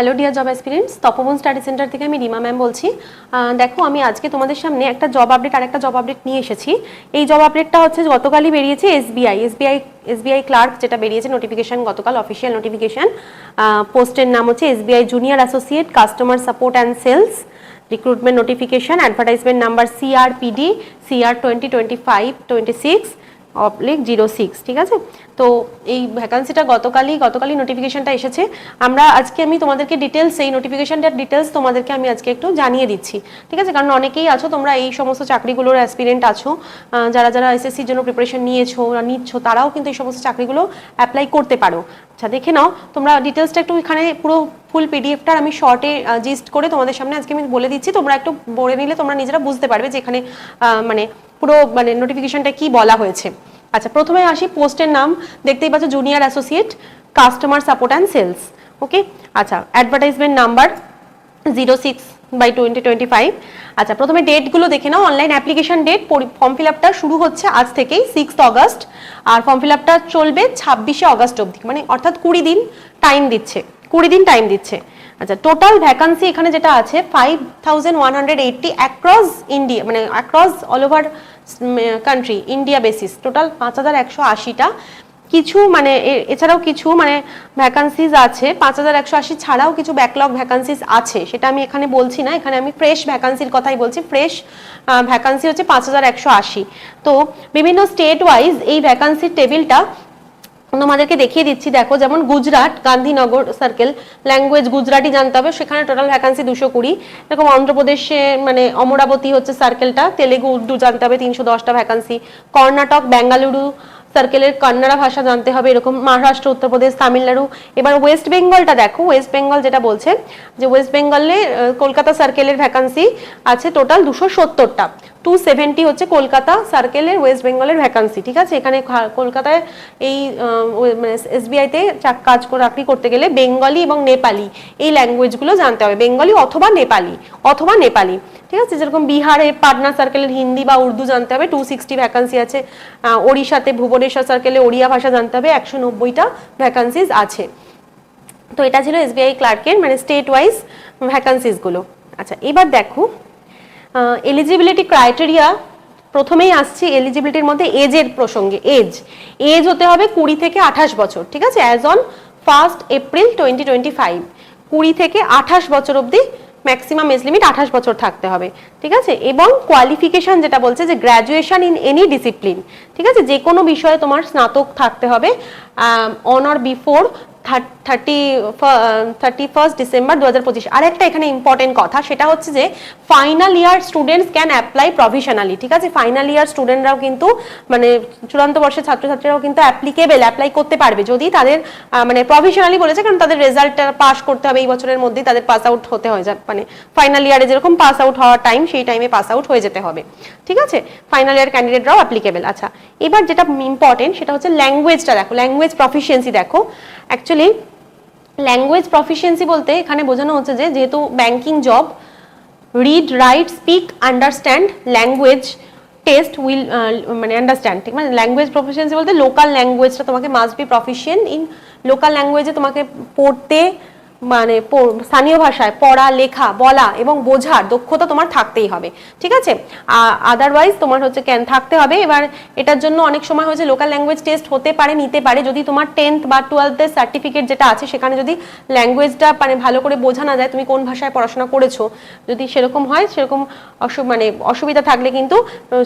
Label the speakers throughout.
Speaker 1: Hello dear job aspirants Tapoban study centre থেকে আমি Rima ma'am বলছি। দেখো, আমি আজকে তোমাদের সামনে একটা জব আপডেট আর একটা জব আপডেট নিয়ে এসেছি। এই জব আপডেটটা হচ্ছে গতকালই বেরিয়েছে এসবিআই এসবিআই এসবিআই ক্লার্ক যেটা বেরিয়েছে নোটিফিকেশন গতকাল অফিসিয়াল নোটিফিকেশন পোস্টের নাম হচ্ছে S B I junior associate customer support and sales recruitment notification advertisement number C R P D C R twenty twenty five twenty six oblique zero six, ঠিক আছে? তো এই ভ্যাকান্সিটা গতকালই গতকালই নোটিফিকেশনটা এসেছে। আমরা আজকে আমি তোমাদেরকে ডিটেলস এই নোটিফিকেশনটার ডিটেলস তোমাদেরকে আমি আজকে একটু জানিয়ে দিচ্ছি, ঠিক আছে? কারণ অনেকেই আছো, তোমরা এই সমস্ত চাকরিগুলোর অ্যাসপিরেন্ট আছো যারা যারা এসএসসির জন্য প্রিপারেশন নিয়েছো নিচ্ছ, তারাও কিন্তু এই সমস্ত চাকরিগুলো অ্যাপ্লাই করতে পারো। আচ্ছা দেখে নাও, তোমরা ডিটেলসটা একটু এখানে পুরো ফুল পিডিএফটা আমি শর্টে জিস্ট করে তোমাদের সামনে আজকে আমি বলে দিচ্ছি। তোমরা একটু বলে নিলে তোমরা নিজেরা বুঝতে পারবে যে এখানে মানে পুরো মানে নোটিফিকেশনটা কি বলা হয়েছে? আচ্ছা প্রথমে আসি পোস্টের নাম। দেখতেই পাচ্ছ junior associate customer support and sales okay আচ্ছা advertisement number zero six by twenty twenty five আচ্ছা প্রথমে ডেটগুলো দেখে নাও। Online application date form fill আপটা শুরু হচ্ছে আজ থেকেই সিক্স অগস্ট আর ফর্ম ফিল আপটা চলবে ছাব্বিশে অগস্ট অবধি মানে অর্থাৎ কুড়ি দিন টাইম দিচ্ছে, কুড়ি দিন টাইম দিচ্ছে। আচ্ছা টোটাল ভ্যাকান্সি এখানে যেটা আছে five thousand one hundred eighty across India মানে across all over country India basis total পাঁচ হাজার একশো আশিটা। কিছু মানে এছাড়াও কিছু মানে ভ্যাকান্সিজ আছে, পাঁচ হাজার একশো আশি ছাড়াও কিছু ব্যাকলগ ভ্যাকান্সিজ আছে, সেটা আমি এখানে বলছি না, এখানে আমি ফ্রেশ ভ্যাকান্সির কথাই বলছি ফ্রেশ ভ্যাকান্সি হচ্ছে পাঁচ হাজার একশো আশি। তো বিভিন্ন স্টেট ওয়াইজ এই ভ্যাকান্সির টেবিলটা তোমাদেরকে দেখিয়ে দিচ্ছি, দেখো, যেমন গুজরাট, গান্ধীনগর সার্কেল ল্যাঙ্গুয়েজ গুজরাটি জানতে হবে, সেখানে টোটাল ভ্যাকান্সি দুশো কুড়ি। এরকম অন্ধ্রপ্রদেশে মানে অমরাবতী হচ্ছে সার্কেলটা তেলেগু, উর্দু জানতে হবে, তিনশো দশটা ভ্যাকান্সি কর্ণাটক, বেঙ্গালুরু সার্কেলের কন্নড়া ভাষা জানতে হবে, এরকম মহারাষ্ট্র, উত্তরপ্রদেশ, তামিলনাড়ু। এবার ওয়েস্ট বেঙ্গলটা দেখো, ওয়েস্ট বেঙ্গল যেটা বলছে, যে ওয়েস্ট বেঙ্গলে কলকাতা সার্কেলের ভ্যাকান্সি আছে টোটাল দুশো সত্তরটা। টু সেভেন্টি হচ্ছে কলকাতা সার্কেলের ওয়েস্ট বেঙ্গলের ভ্যাকান্সি ঠিক আছে? এখানে কলকাতায় এই মানে এসবিআইতে কাজ করে, চাকরি করতে গেলে বেঙ্গলি এবং নেপালি এই ল্যাঙ্গুয়েজগুলো জানতে হবে। বেঙ্গলি অথবা নেপালি অথবা নেপালি ঠিক আছে? যেরকম বিহারে পাটনা সার্কেলের হিন্দি বা উর্দু জানতে হবে টু সিক্সটি ভ্যাকান্সি আছে। ওড়িশাতে ভুবনেশ্বর সার্কেলে ওড়িয়া ভাষা জানতে হবে, একশো নব্বইটা ভ্যাকান্সিজ আছে। তো এটা ছিল এসবিআই ক্লার্কের মানে স্টেট ওয়াইজ ভ্যাকান্সিসগুলো আচ্ছা এবার দেখো এলিজিবিলিটি ক্রাইটেরিয়া প্রথমেই আসছি এলিজিবিলিটির মধ্যে এজের প্রসঙ্গে এজ এজ হতে হবে কুড়ি থেকে আঠাশ বছর, ঠিক আছে? As on first April twenty twenty five কুড়ি থেকে আঠাশ বছর অবধি ম্যাক্সিমাম এজ লিমিট আঠাশ বছর থাকতে হবে, ঠিক আছে? এবং কোয়ালিফিকেশন যেটা বলছে যে গ্র্যাজুয়েশন ইন এনি ডিসিপ্লিন ঠিক আছে? যে কোনো বিষয়ে তোমার স্নাতক থাকতে হবে on or before thirty first December দু হাজার পঁচিশ। আর একটা এখানে ইম্পর্টেন্ট কথা, সেটা হচ্ছে যে final year students can apply professionally ঠিক আছে? ফাইনাল ইয়ার স্টুডেন্টরাও কিন্তু মানে চূড়ান্ত বর্ষের ছাত্রছাত্রীরাও কিন্তু অ্যাপ্লিকেবল অ্যাপ্লাই করতে পারবে। যদি তাদের মানে প্রফেশনালি বলেছে, কারণ তাদের পাস করতে হবে এই বছরের মধ্যেই, তাদের পাস আউট হতে হয়। মানে ফাইনাল ইয়ারে যেরকম পাস আউট হওয়ার টাইম সেই টাইমে পাস আউট হয়ে যেতে হবে। ঠিক আছে? ফাইনাল ইয়ার ক্যান্ডিডেটরাও অ্যাপ্লিকেবল আচ্ছা এবার যেটা ইম্পর্টেন্ট সেটা হচ্ছে ল্যাঙ্গুয়েজটা দেখো। ল্যাঙ্গুয়েজ প্রফিসিয়েন্সি দেখো। অ্যাকচুয়ালি ল্যাঙ্গুয়েজ প্রফিসিয়েন্সি বলতে এখানে বোঝানো হচ্ছে যে যেহেতু banking job read write speak understand language test will মানে আন্ডারস্ট্যান্ড ঠিক মানে ল্যাঙ্গুয়েজ প্রফিসিয়েন্সি বলতে লোকাল ল্যাঙ্গুয়েজটা তোমাকে must be proficient in local ল্যাঙ্গুয়েজে তোমাকে পড়তে মানে স্থানীয় ভাষায় পড়া, লেখা, বলা এবং বোঝার দক্ষতা তোমার থাকতেই হবে, ঠিক আছে? আদারওয়াইজ তোমার হচ্ছে ক্যান থাকতে হবে। এবার এটার জন্য অনেক সময় হচ্ছে লোকাল ল্যাঙ্গুয়েজ টেস্ট হতে পারে, নিতে পারে। যদি তোমার টেন্থ বা টুয়েলথের সার্টিফিকেট যেটা আছে, সেখানে যদি ল্যাঙ্গুয়েজটা মানে ভালো করে বোঝা না যায়, তুমি কোন ভাষায় পড়াশোনা করেছ, যদি সেরকম হয়, সেরকম মানে অসুবিধা থাকলে কিন্তু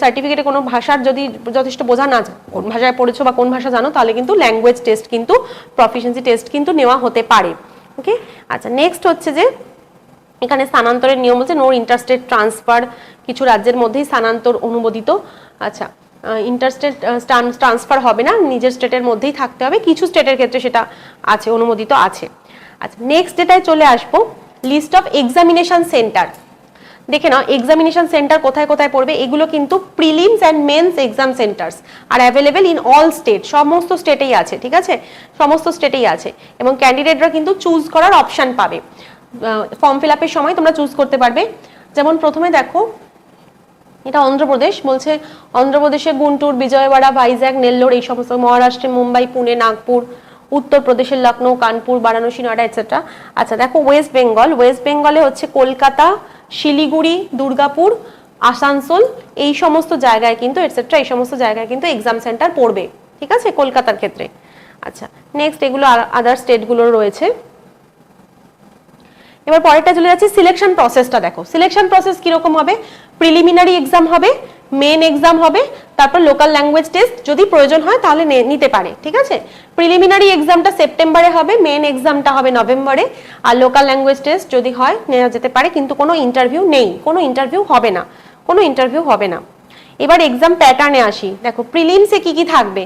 Speaker 1: সার্টিফিকেটে কোনো ভাষার যদি যথেষ্ট বোঝা না যায়, কোন ভাষায় পড়েছো বা কোন ভাষা জানো, তাহলে কিন্তু ল্যাঙ্গুয়েজ টেস্ট কিন্তু প্রফিসিয়েন্সি টেস্ট কিন্তু নেওয়া হতে পারে। ওকে আচ্ছা নেক্সট হচ্ছে যে, এখানে স্থানান্তরের নিয়ম হচ্ছে নোর ইন্টারস্টেট ট্রান্সফার কিছু রাজ্যের মধ্যেই স্থানান্তর অনুমোদিত। আচ্ছা ইন্টারস্টেট ট্রান্সফার হবে না, নিজের স্টেটের মধ্যেই থাকতে হবে, কিছু স্টেটের ক্ষেত্রে সেটা আছে, অনুমোদিত আছে। আচ্ছা নেক্সট যেটায় চলে আসব লিস্ট অফ এক্সামিনেশন সেন্টার দেখে নাও এক্সামিনেশন সেন্টার কোথায় কোথায় পড়বে, এগুলো কিন্তু prelims and mains exam centres are available in all state সমস্ত স্টেটেই আছে, ঠিক আছে? সমস্ত স্টেটেই আছে এবং ক্যান্ডিডেটরা কিন্তু চুজ করার অপশান পাবে। ফর্ম ফিল আপের সময় তোমরা চুজ করতে পারবে। যেমন প্রথমে দেখো, এটা অন্ধ্রপ্রদেশ, বলছে অন্ধ্রপ্রদেশে গুন্টুর, বিজয়ওয়াড়া, ভাইজ্যাগ, নেল্লোর, এই সমস্ত, মহারাষ্ট্রে মুম্বাই, পুনে, নাগপুর উত্তরপ্রদেশের লখনৌ কানপুর, বারাণসী, নয়ডা এটসেট্রা আচ্ছা দেখো ওয়েস্ট বেঙ্গল ওয়েস্ট বেঙ্গলে হচ্ছে কলকাতা, শিলিগুড়ি, দুর্গাপুর, আসানসোল, এই সমস্ত জায়গায় কিন্তু এটসেট্রা এই সমস্ত জায়গায় কিন্তু এক্সাম সেন্টার পড়বে। ঠিক আছে? কলকাতার ক্ষেত্রে। আচ্ছা নেক্সট এগুলো আদার স্টেটগুলোর রয়েছে। এবার পরেরটা চলে যাচ্ছে সিলেকশন প্রসেসটা দেখো। সিলেকশন প্রসেস কীরকম হবে? প্রিলিমিনারি এক্সাম হবে মেন এক্সাম হবে, তারপর লোকাল ল্যাঙ্গুয়েজ টেস্ট যদি প্রয়োজন হয় তাহলে নিতে পারে, ঠিক আছে? প্রিলিমিনারি এক্সামটা সেপ্টেম্বরে হবে মেন এক্সামটা হবে নভেম্বরে আর লোকাল ল্যাঙ্গুয়েজ টেস্ট যদি হয়, নেওয়া যেতে পারে, কিন্তু কোনো ইন্টারভিউ নেই, কোনো ইন্টারভিউ হবে না, কোনো ইন্টারভিউ হবে না। এবার এক্সাম প্যাটার্নে আসি, দেখো প্রিলিমসে কি কি থাকবে?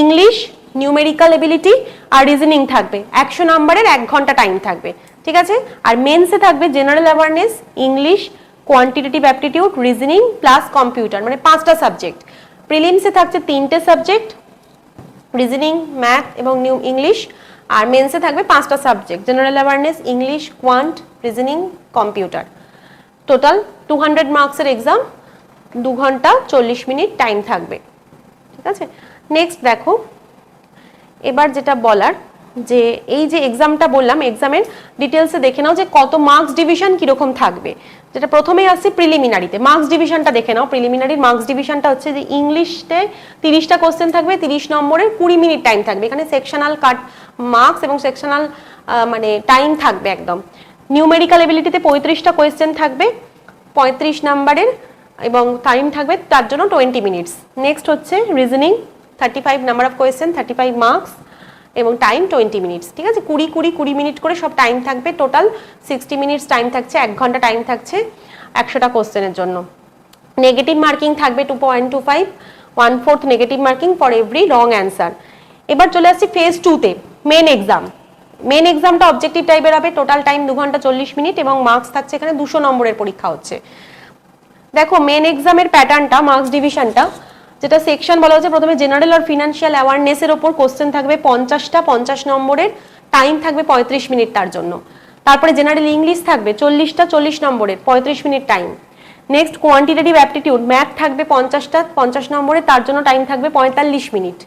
Speaker 1: ইংলিশ নিউমেরিক্যাল এবিলিটি আর রিজনিং থাকবে, একশো নাম্বারের এক ঘণ্টা টাইম থাকবে, ঠিক আছে? আর মেন্সে থাকবে general awareness English quantitative aptitude reasoning plus computer মানে পাঁচটা সাবজেক্ট প্রিলিমসে থাকছে তিনটে সাবজেক্ট রিজনিং ম্যাথ এবং নিউ ইংলিশ আর মেন্সে থাকবে পাঁচটা subject general awareness English quant reasoning computer total two hundred মার্কসের এক্সাম দু ঘণ্টা চল্লিশ মিনিট টাইম থাকবে। ঠিক আছে? নেক্সট দেখো, এবার যেটা বলার যে এই যে এক্সামটা বললাম এক্সামের ডিটেলসে দেখে নাও যে কত মার্কস ডিভিশন কীরকম থাকবে। যেটা প্রথমেই আসছে প্রিলিমিনারিতে মার্কস ডিভিশনটা দেখে নাও। প্রিলিমিনারির মার্কস ডিভিশনটা হচ্ছে যে ইংলিশে তিরিশটা কোশ্চেন থাকবে, তিরিশ নম্বরের কুড়ি মিনিট টাইম থাকবে। এখানে সেকশনাল কাট মার্কস এবং সেকশনাল মানে টাইম থাকবে একদম। নিউমেরিক্যাল এবিলিটিতে পঁয়ত্রিশটা কোয়েশ্চেন থাকবে, পঁয়ত্রিশ নাম্বারের এবং টাইম থাকবে তার জন্য টোয়েন্টি মিনিটস নেক্সট হচ্ছে reasoning thirty five number of question thirty five marks এবং টাইম টোয়েন্টি মিনিটস ঠিক আছে? কুড়ি কুড়ি কুড়ি মিনিট করে সব টাইম থাকবে টোটাল সিক্সটি মিনিটস টাইম থাকছে, এক ঘণ্টা টাইম থাকছে একশোটা কোশ্চেনের জন্য। নেগেটিভ মার্কিং থাকবে two point two five one fourth negative marking for every wrong answer এবার চলে আসছি ফেজ টুতে মেন এক্সাম মেন এক্সামটা অবজেক্টিভ টাইপের হবে টোটাল টাইম দু ঘণ্টা চল্লিশ মিনিট এবং মার্কস থাকছে এখানে দুশো নম্বরের পরীক্ষা হচ্ছে। দেখো মেন এক্সামের প্যাটার্নটা মার্কস ডিভিশনটা যেটা সেকশন বলা হচ্ছে প্রথমে জেনারেল আর ফিনান্সিয়াল অ্যাওয়ারনেসের ওপর কোশ্চেন থাকবে পঞ্চাশটা, পঞ্চাশ নম্বরের টাইম থাকবে পঁয়ত্রিশ মিনিট তার জন্য। তারপরে জেনারেল ইংলিশ থাকবে চল্লিশটা, চল্লিশ নম্বরের পঁয়ত্রিশ minute time next quantitative aptitude math থাকবে পঞ্চাশটা, পঞ্চাশ নম্বরে তার জন্য টাইম থাকবে পঁয়তাল্লিশ মিনিট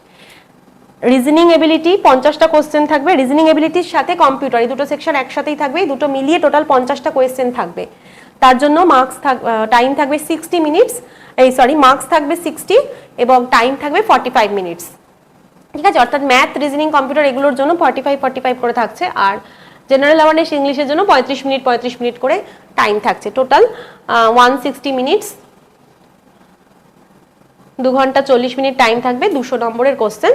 Speaker 1: রিজনিং এবিলিটি পঞ্চাশটা কোয়েশ্চেন থাকবে। রিজনিং এবিলিটির সাথে কম্পিউটার এই দুটো সেকশন একসাথেই থাকবে দুটো মিলিয়ে টোটাল পঞ্চাশটা কোয়েশ্চেন থাকবে। তার জন্য মার্কস থাক টাইম থাকবে সিক্সটি মিনিটস এই সরি মার্কস থাকবে সিক্সটি এবং টাইম থাকবে ফর্টি ফাইভ মিনিটস ঠিক আছে, অর্থাৎ ম্যাথ রিজনিং কম্পিউটার এগুলোর জন্য ফর্টি ফাইভ ফর্টি ফাইভ করে থাকছে আর জেনারেল অ্যাওয়ারনেস ইংলিশের জন্য পঁয়ত্রিশ মিনিট পঁয়ত্রিশ মিনিট করে টাইম থাকছে। টোটাল ওয়ান সিক্সটি মিনিটস দু ঘণ্টা চল্লিশ মিনিট টাইম থাকবে দুশো নম্বরের কোশ্চেন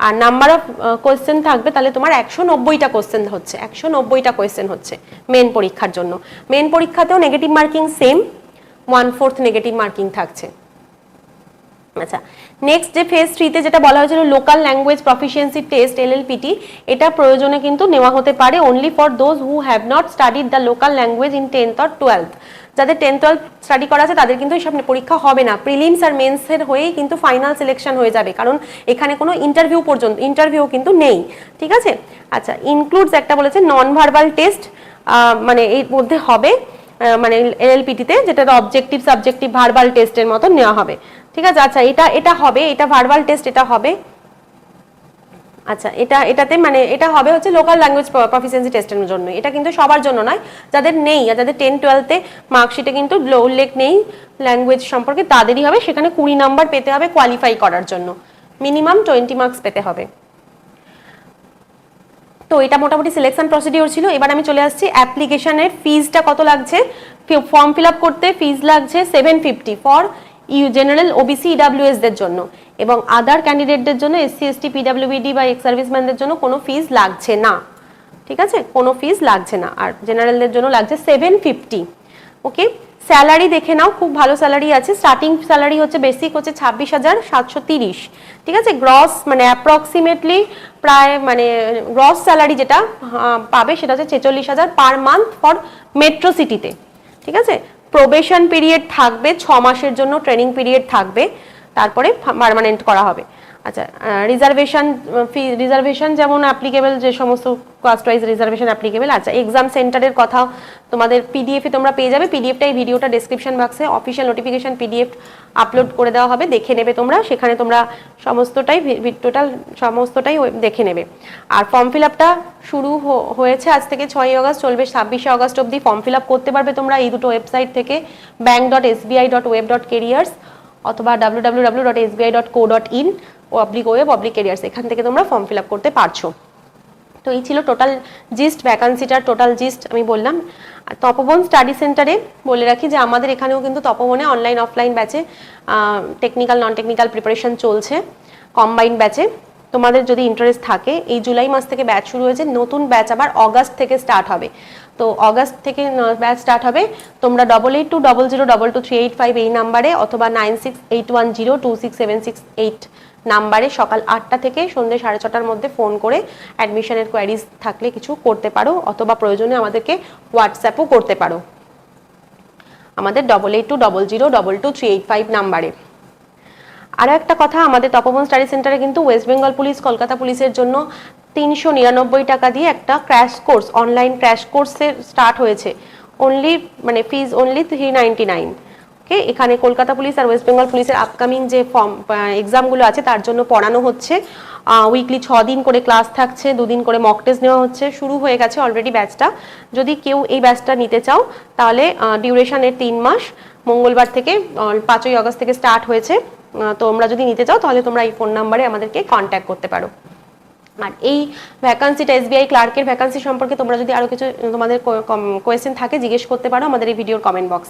Speaker 1: আর নাম্বার অফ কোয়েশ্চেন থাকবে, তাহলে তোমার একশো নব্বইটা কোয়েশ্চেন হচ্ছে একশো নব্বইটা কোয়েশ্চেন হচ্ছে মেন পরীক্ষার জন্য। Main পরীক্ষাতেও negative marking same one fourth negative marking থাকছে। আচ্ছা নেক্সট যে ফেজ থ্রিতে যেটা বলা হয়েছিল local language proficiency test L L P T এটা প্রয়োজনে কিন্তু নেওয়া হতে পারে only for those who have not studied the local language in tenth or twelfth যাদের টেন টুয়েলথ স্টাডি করা আছে, তাদের কিন্তু এইসব পরীক্ষা হবে না। প্রিলিমস আর মেন্সের হয়েই কিন্তু ফাইনাল সিলেকশন হয়ে যাবে, কারণ এখানে কোনো ইন্টারভিউ পর্যন্ত ইন্টারভিউ কিন্তু নেই, ঠিক আছে? আচ্ছা ইনক্লুডস একটা বলেছে নন ভার্বাল টেস্ট মানে এর মধ্যে হবে মানে এলএলপিটিতে যেটা অবজেক্টিভ সাবজেক্টিভ ভার্বাল টেস্টের মতো নেওয়া হবে, ঠিক আছে? আচ্ছা এটা এটা হবে, এটা ভার্বাল টেস্ট এটা হবে আচ্ছা এটা, এটাতে মানে এটা হবে হচ্ছে লোকাল ল্যাঙ্গুয়েজ প্রফিসিয়েন্সি টেস্টের জন্য। এটা কিন্তু সবার জন্য নয়, যাদের নেই, আর যাদের টেন টুয়েলভে মার্কশিটে কিন্তু উল্লেখ নেই ল্যাঙ্গুয়েজ সম্পর্কে, তাদেরই হবে। সেখানে কুড়ি নাম্বার পেতে হবে কোয়ালিফাই করার জন্য। মিনিমাম টোয়েন্টি মার্কস পেতে হবে। তো এটা মোটামুটি সিলেকশন প্রসিডিওর ছিল। এবার আমি চলে আসছি অ্যাপ্লিকেশনের ফিজটা কত লাগছে? ফর্ম ফিল আপ করতে ফিজ লাগছে seven fifty for you general O B C E W S দের জন্য। এবং আদার ক্যান্ডিডেটদের জন্য এসসি এসটি পিডাব্লিউবিডি বা এক্স সার্ভিসম্যানদের জন্য কোনো ফিজ লাগছে না। ঠিক আছে? কোনো ফিজ লাগছে না। আর জেনারেলদের জন্য লাগছে সেভেন ফিফটি ওকে স্যালারি দেখে নাও, খুব ভালো স্যালারি আছে। স্টার্টিং স্যালারি হচ্ছে বেসিক হচ্ছে ছাব্বিশ হাজার সাতশো তিরিশ। ঠিক আছে? গ্রস মানে অ্যাপ্রক্সিমেটলি প্রায় মানে গ্রস স্যালারি যেটা পাবে সেটা হচ্ছে ছেচল্লিশ হাজার পার মান্থ ফর মেট্রো সিটিতে ঠিক আছে? প্রবেশন পিরিয়ড থাকবে ছ মাসের জন্য ট্রেনিং পিরিয়ড থাকবে তারপরে পারমানেন্ট করা হবে। আচ্ছা রিজার্ভেশন ফি রিজার্ভেশন যেমন অ্যাপ্লিকেবল যে সমস্ত কাস্ট ওয়াইজ রিজার্ভেশন অ্যাপ্লিকেবল আচ্ছা এক্সাম সেন্টারের কথা তোমাদের পিডিএফে তোমরা পেয়ে যাবে। পিডিএফটা এই ভিডিওটা ডেসক্রিপশন বক্সে অফিসিয়াল নোটিফিকেশন পিডিএফ আপলোড করে দেওয়া হবে, দেখে নেবে তোমরা। সেখানে তোমরা সমস্তটাই টোটাল সমস্তটাই দেখে নেবে। আর ফর্ম ফিল আপটা শুরু হয়েছে আজ থেকে ছয়ই আগস্ট, চলবে ছাব্বিশে আগস্ট অবধি। ফর্ম ফিল আপ করতে পারবে তোমরা এই দুটো ওয়েবসাইট থেকে bank dot S B I dot web dot careers অথবা W W W dot S B I dot co dot in oblique web public careers এখান থেকে তোমরা ফর্ম ফিল আপ করতে পারছ। তো এই ছিল টোটাল জিস্ট ভ্যাকান্সিটার টোটাল জিস্ট আমি বললাম। তপবন স্টাডি সেন্টারে বলে রাখি যে আমাদের এখানেও কিন্তু তপবনে অনলাইন অফলাইন ব্যাচে টেকনিক্যাল নন টেকনিক্যাল প্রিপারেশন চলছে কম্বাইন ব্যাচে তোমাদের যদি ইন্টারেস্ট থাকে, এই জুলাই মাস থেকে ব্যাচ শুরু হয়েছে, নতুন ব্যাচ আবার অগাস্ট থেকে স্টার্ট হবে। তো অগাস্ট থেকে ব্যাচ স্টার্ট হবে, তোমরা double eight two double zero double two three eight five এই নাম্বারে অথবা nine six eight one zero two six seven six eight নাম্বারে সকাল আটটা থেকে সন্ধ্যে সাড়ে ছটার মধ্যে ফোন করে অ্যাডমিশনের কোয়ারিজ থাকলে কিছু করতে পারো, অথবা প্রয়োজনে আমাদেরকে হোয়াটসঅ্যাপও করতে পারো। আমাদের double eight two double zero double two three eight five নাম্বারে। আরও একটা কথা, আমাদের তপবন স্টাডি সেন্টারে কিন্তু ওয়েস্ট বেঙ্গল পুলিশ কলকাতা পুলিশের জন্য তিনশো নিরানব্বই টাকা দিয়ে একটা ক্র্যাশ কোর্স অনলাইন ক্র্যাশ কোর্সের স্টার্ট হয়েছে। অনলি মানে fees only three ninety nine okay এখানে কলকাতা পুলিশ আর ওয়েস্ট বেঙ্গল পুলিশের আপকামিং যে ফর্ম এক্সামগুলো আছে, তার জন্য পড়ানো হচ্ছে। উইকলি ছ দিন করে ক্লাস থাকছে, দুদিন করে মক টেস্ট নেওয়া হচ্ছে। শুরু হয়ে গেছে অলরেডি ব্যাচটা যদি কেউ এই ব্যাচটা নিতে চাও, তাহলে ডিউরেশনের তিন মাস। মঙ্গলবার থেকে পাঁচই আগস্ট থেকে স্টার্ট হয়েছে। তোমরা যদি নিতে চাও, তাহলে তোমরা এই ফোন নাম্বারে আমাদেরকে কন্ট্যাক্ট করতে পারো। আর এই ভ্যাকান্সিটা এসবিআই ক্লার্কের ভ্যাকান্সি সম্পর্কে তোমরা যদি আরও কিছু, তোমাদের কোয়েশ্চেন থাকে, জিজ্ঞেস করতে পারো আমাদের এই ভিডিওর কমেন্ট বক্স